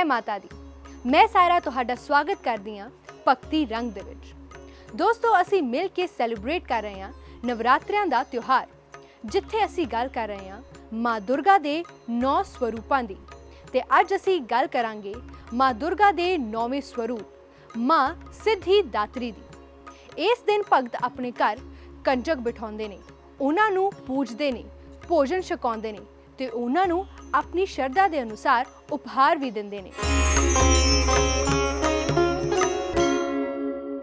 ਜੈ ਮਾਤਾ ਦੀ। ਮੈਂ ਸਾਰਾ ਤੁਹਾਡਾ ਸਵਾਗਤ ਕਰਦੀ ਹਾਂ ਭਗਤੀ ਰੰਗ ਦੇ ਵਿੱਚ। ਦੋਸਤੋ, ਅਸੀਂ ਮਿਲ ਕੇ ਸੈਲੀਬ੍ਰੇਟ ਕਰ ਰਹੇ ਹਾਂ ਨਵਰਾਤਰਿਆਂ ਦਾ ਤਿਉਹਾਰ। ਜਿੱਥੇ ਅਸੀਂ ਗੱਲ ਕਰ ਰਹੇ ਹਾਂ ਮਾਂ ਦੁਰਗਾ ਦੇ ਨੌ ਸਵਰੂਪਾਂ ਦੀ। ਤੇ ਅੱਜ ਅਸੀਂ ਗੱਲ ਕਰਾਂਗੇ ਮਾਂ ਦੁਰਗਾ ਦੇ ਨੌਵੇਂ ਸਵਰੂਪ ਮਾਂ ਸਿੱਧੀ ਦਾਤਰੀ ਦੀ। ਇਸ ਦਿਨ ਭਗਤ ਆਪਣੇ ਘਰ ਕੰਜਕ ਬਿਠਾਉਂਦੇ ਨੇ। ਉਹਨਾਂ ਨੂੰ ਪੂਜਦੇ ਨੇ, ਭੋਜਨ ਛਕਾਉਂਦੇ ਨੇ। ਤੇ ਉਹਨਾਂ ਨੂੰ ਆਪਣੀ ਸ਼ਰਧਾ ਦੇ ਅਨੁਸਾਰ ਉਪਹਾਰ ਵੀ ਦਿੰਦੇ ਨੇ।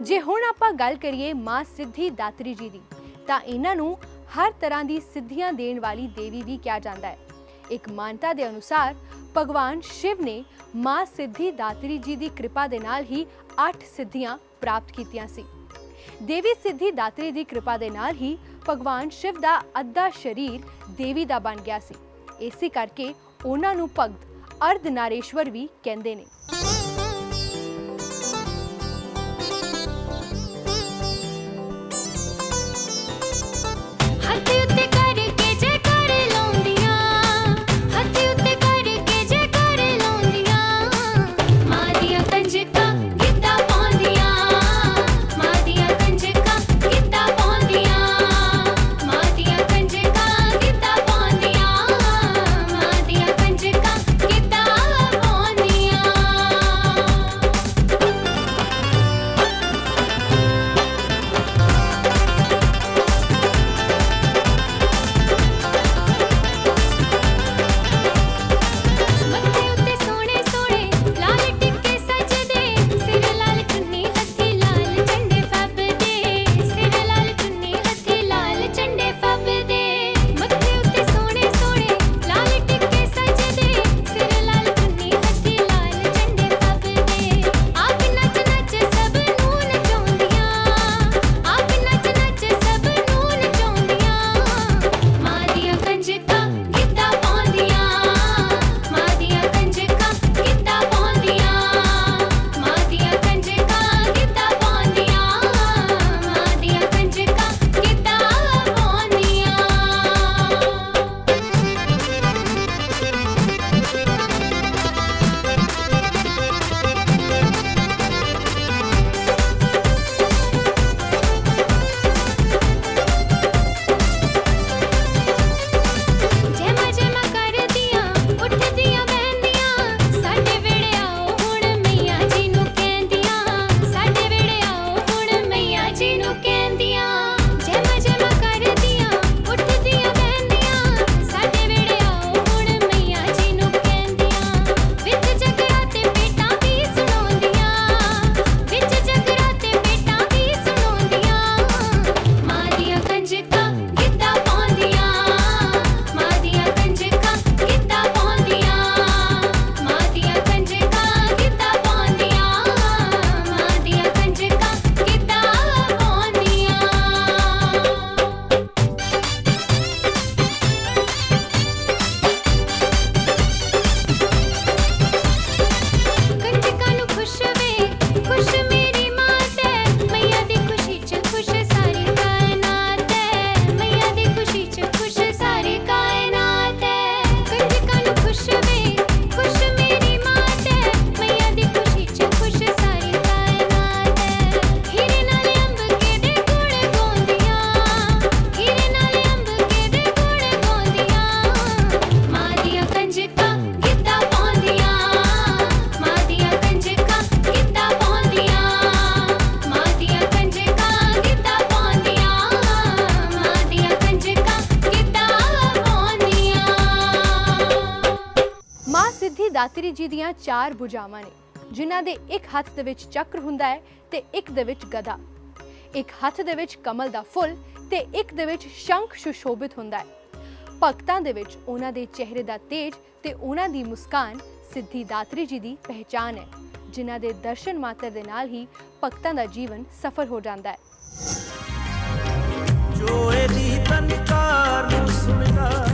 ਜੇ ਹੁਣ ਆਪਾਂ ਗੱਲ ਕਰੀਏ ਮਾਂ ਸਿੱਧੀ ਦਾਤਰੀ ਜੀ ਦੀ, ਤਾਂ ਇਹਨਾਂ ਨੂੰ ਹਰ ਤਰ੍ਹਾਂ ਦੀ ਸਿੱਧੀਆਂ ਦੇਣ ਵਾਲੀ ਦੇਵੀ ਵੀ ਕਿਹਾ ਜਾਂਦਾ ਹੈ। ਇੱਕ ਮਾਨਤਾ ਦੇ ਅਨੁਸਾਰ ਭਗਵਾਨ ਸ਼ਿਵ ਨੇ ਮਾਂ ਸਿੱਧੀ ਦਾਤਰੀ ਜੀ ਦੀ ਕਿਰਪਾ ਦੇ ਨਾਲ ਹੀ 8 ਸਿੱਧੀਆਂ ਪ੍ਰਾਪਤ ਕੀਤੀਆਂ ਸੀ। ਦੇਵੀ ਸਿੱਧੀ ਦਾਤਰੀ ਦੀ ਕਿਰਪਾ ਦੇ ਨਾਲ ਹੀ ਭਗਵਾਨ ਸ਼ਿਵ ਦਾ ਅੱਧਾ ਸ਼ਰੀਰ ਦੇਵੀ ਦਾ ਬਣ ਗਿਆ ਸੀ। ਇਸੇ ਕਰਕੇ ਉਹਨਾਂ ਨੂੰ ਭਗਤ ਅਰਧ ਨਾਰੇਸ਼ਵਰ ਵੀ ਕਹਿੰਦੇ ਨੇ। ਚਾਰ ਭੁਜਾਵਾਂ ਨੇ, ਜਿਨ੍ਹਾਂ ਦੇ ਇੱਕ ਹੱਥ ਦੇ ਵਿੱਚ ਚੱਕਰ ਹੁੰਦਾ ਹੈ ਤੇ ਇੱਕ ਦੇ ਵਿੱਚ ਗਦਾ ਇੱਕ ਹੱਥ ਦੇ ਵਿੱਚ ਕਮਲ ਦਾ ਫੁੱਲ ਤੇ ਇੱਕ ਦੇ ਵਿੱਚ ਸ਼ੰਖ ਸੁਸ਼ੋਭਿਤ ਹੁੰਦਾ ਹੈ। ਭਗਤਾਂ ਦੇ ਵਿੱਚ ਉਹਨਾਂ ਦੇ ਚਿਹਰੇ ਦਾ ਤੇਜ ਤੇ ਉਹਨਾਂ ਦੀ ਮੁਸਕਾਨ ਸਿੱਧੀ ਦਾਤਰੀ ਜੀ ਦੀ ਪਹਿਚਾਨ ਹੈ, ਜਿਨ੍ਹਾਂ ਦੇ ਦਰਸ਼ਨ ਮਾਤਰ ਦੇ ਨਾਲ ਹੀ ਭਗਤਾਂ ਦਾ ਜੀਵਨ ਸਫਲ ਹੋ ਜਾਂਦਾ ਹੈ। ਜੋ ਇਹਦੀ ਤਨਕਾਰ ਨੂੰ ਸੁਣਦਾ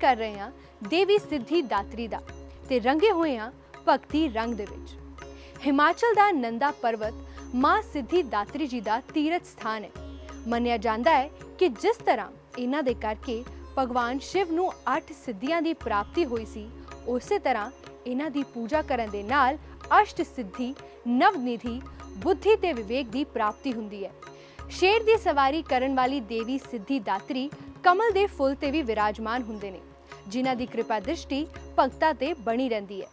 ਕਰ ਰਹੇ ਹਾਂ ਦੇਵੀ ਸਿੱਧੀ ਦਾਤਰੀ ਦਾ ਤੇ ਰੰਗੇ ਹੋਏ ਹਾਂ ਭਗਤੀ ਰੰਗ ਦੇ ਵਿੱਚ। ਹਿਮਾਚਲ ਦਾ ਨੰਦਾ ਪਰਬਤ ਮਾਂ ਸਿੱਧੀ ਦਾਤਰੀ ਜੀ ਦਾ ਤੀਰਥ ਸਥਾਨ ਹੈ। ਮੰਨਿਆ ਜਾਂਦਾ ਹੈ ਕਿ ਜਿਸ ਤਰ੍ਹਾਂ ਇਹਨਾਂ ਦੇ ਕਰਕੇ ਭਗਵਾਨ ਸ਼ਿਵ ਨੂੰ ਅੱਠ ਸਿੱਧੀਆਂ ਦੀ ਪ੍ਰਾਪਤੀ ਹੋਈ ਸੀ, ਉਸੇ ਤਰ੍ਹਾਂ ਇਹਨਾਂ ਦੀ ਪੂਜਾ ਕਰਨ ਦੇ ਨਾਲ ਅਸ਼ਟ ਸਿੱਧੀ, ਨਵਨਿਧੀ, ਬੁੱਧੀ ਤੇ ਵਿਵੇਕ ਦੀ ਪ੍ਰਾਪਤੀ ਹੁੰਦੀ ਹੈ। ਸ਼ੇਰ ਦੀ ਸਵਾਰੀ ਕਰਨ ਵਾਲੀ ਦੇਵੀ ਸਿੱਧੀ ਦਾਤਰੀ ਕਮਲ ਦੇ ਫੁੱਲ ਤੇ ਵੀ ਵਿਰਾਜਮਾਨ ਹੁੰਦੇ ਨੇ। ਜਿਨ੍ਹਾਂ ਦੀ ਕਿਰਪਾ ਦ੍ਰਿਸ਼ਟੀ ਭਗਤਾਂ ਤੇ ਬਣੀ ਰਹਿੰਦੀ ਹੈ।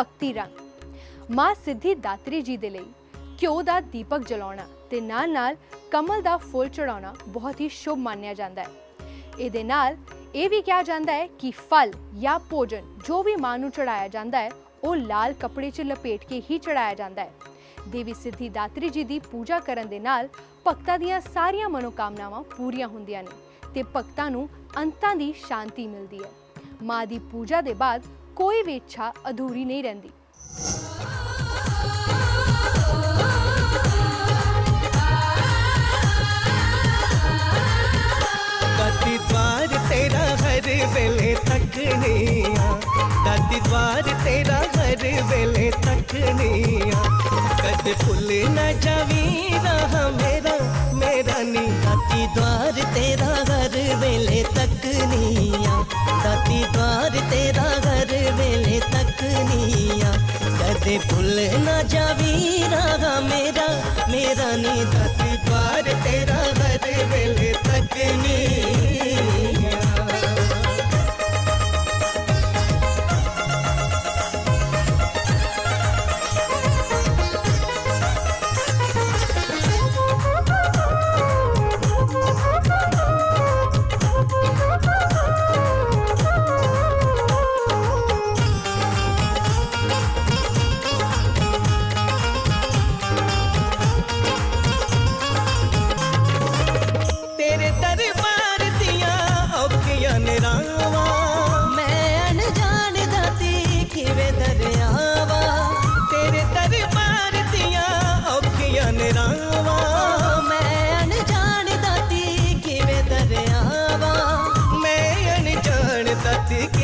ਭਗਤੀ ਰੰਗ। ਮਾਂ ਸਿੱਧੀ ਦਾਤਰੀ ਜੀ ਦੇ ਲਈ ਘਿਓ ਦਾ ਦੀਪਕ ਜਲਾਉਣਾ ਤੇ ਨਾਲ-ਨਾਲ ਕਮਲ ਦਾ ਫੁੱਲ ਚੜਾਉਣਾ ਬਹੁਤ ਹੀ ਸ਼ੁਭ ਮੰਨਿਆ ਜਾਂਦਾ ਹੈ। ਇਹਦੇ ਨਾਲ ਇਹ ਵੀ ਕਿਹਾ ਜਾਂਦਾ ਹੈ ਕਿ ਫਲ ਜਾਂ ਭੋਜਨ ਜੋ ਵੀ ਮਾਂ ਨੂੰ ਚੜਾਇਆ ਜਾਂਦਾ ਹੈ, ਉਹ ਲਾਲ ਕੱਪੜੇ 'ਚ ਲਪੇਟ ਕੇ ਹੀ ਚੜਾਇਆ ਜਾਂਦਾ ਹੈ। ਦੇਵੀ ਸਿੱਧੀ ਦਾਤਰੀ ਜੀ ਦੀ ਪੂਜਾ ਕਰਨ ਦੇ ਨਾਲ ਭਗਤਾਂ ਦੀਆਂ ਸਾਰੀਆਂ ਮਨੋਕਾਮਨਾਵਾਂ ਪੂਰੀਆਂ ਹੁੰਦੀਆਂ ਨੇ ਤੇ ਭਗਤਾਂ ਨੂੰ ਅੰਤਾਂ ਦੀ ਸ਼ਾਂਤੀ ਮਿਲਦੀ ਹੈ। ਮਾਂ ਦੀ ਪੂਜਾ ਦੇ ਬਾਅਦ ਕੋਈ ਵੀ ਇੱਛਾ ਅਧੂਰੀ ਨਹੀਂ ਰਹਿੰਦੀ। ਦਾਤੀ ਦਵਾਰ ਤੇਰਾ ਹਰ ਵੇਲੇ ਤੱਕਨੀਆਂ ਦਾਤੀ ਦਵਾਰ ਤੇਰਾ ਹਰ ਵੇਲੇ ਤੱਕਨੀਆਂ ਕਦੇ ਭੁੱਲ ਨਾ ਜਾਵੀ ਰਾਹ ਮੇਰਾ ਮੇਰਾ ਨੀ। ਦਾਤੀ ਦਵਾਰ ਤੇਰਾ ਹਰ ਵੇਲੇ ਤੱਕਨੀਆਂ ਦਾਤੀ ਦਵਾਰ ਤੇਰਾ ਹਰ ਕਦੇ ਭੁੱਲ ਨਾ ਜਾਵੀ ਰਾਹ ਮੇਰਾ ਮੇਰਾ ਨੀ ਦਾਤੀ ਪਾਰ ਤੇਰਾ ਹਰ ਵੇਲੇ ਤੱਕਨੀਆਂ கார்த்திக்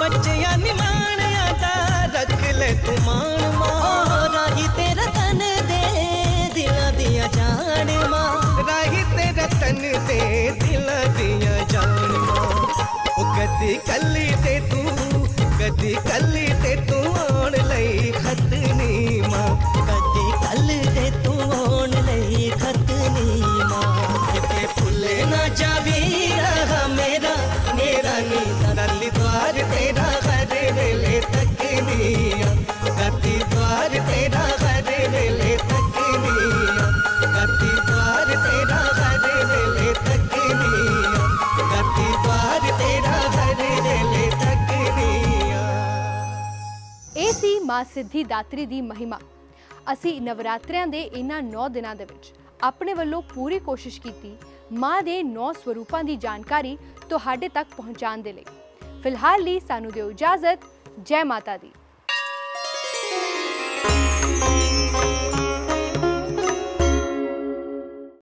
ਬੱਚਿਆਂ ਨਿਮਾਣਿਆਂ ਦਾ ਰੱਖ ਲੈ ਤੂੰ ਮਾਣ ਮਾਂ ਰਾਹੀ ਤੇਰਾ ਤਨ ਦੇ ਦਿਲਾਂ ਦੀਆਂ ਜਾਣ ਮਾਂ। ਰਾਹੀ ਤੇਰਾ ਤਨ ਦੇ ਦਿਲਾਂ ਦੀਆਂ ਜਾਣ ਮਾਂ। ਉਹ ਕਦੀ ਕੱਲੀ ਤੇ ਤੂੰ ਕਦੀ ਕੱਲੀ ਤੇ ਤੂੰ ਆਉਣ ਲਈ ਖਤਨੀ ਮਾਂ। ਕਦੀ ਕੱਲ ਤੇ ਤੂੰ ਆਉਣ ਲਈ ਖਤਨੀ ਮਾਂ। ਕਿਤੇ ਭੁੱਲੇ ਨਾ ਜਾਵੀ ਰਾਹ ਮੇਰਾ ਮੇਰਾ ਨੀ ਦਰਲੀ ਦਵਾਰ ਮਾਂ ਸਿੱਧੀ ਦਾਤਰੀ ਦੀ ਮਹਿਮਾ। ਅਸੀਂ ਨਵਰਾਤਰਿਆਂ ਦੇ ਇਹਨਾਂ 9 ਦਿਨਾਂ ਦੇ ਵਿੱਚ ਆਪਣੇ ਵੱਲੋਂ ਪੂਰੀ ਕੋਸ਼ਿਸ਼ ਕੀਤੀ ਮਾਂ ਦੇ ਨੌ ਸਰੂਪਾਂ ਦੀ ਜਾਣਕਾਰੀ ਤੁਹਾਡੇ ਤੱਕ ਪਹੁੰਚਾਉਣ ਦੇ ਲਈ। ਫਿਲਹਾਲ ਲਈ ਸਾਨੂੰ ਦਿਓ ਇਜਾਜ਼ਤ। ਜੈ ਮਾਤਾ ਦੀ।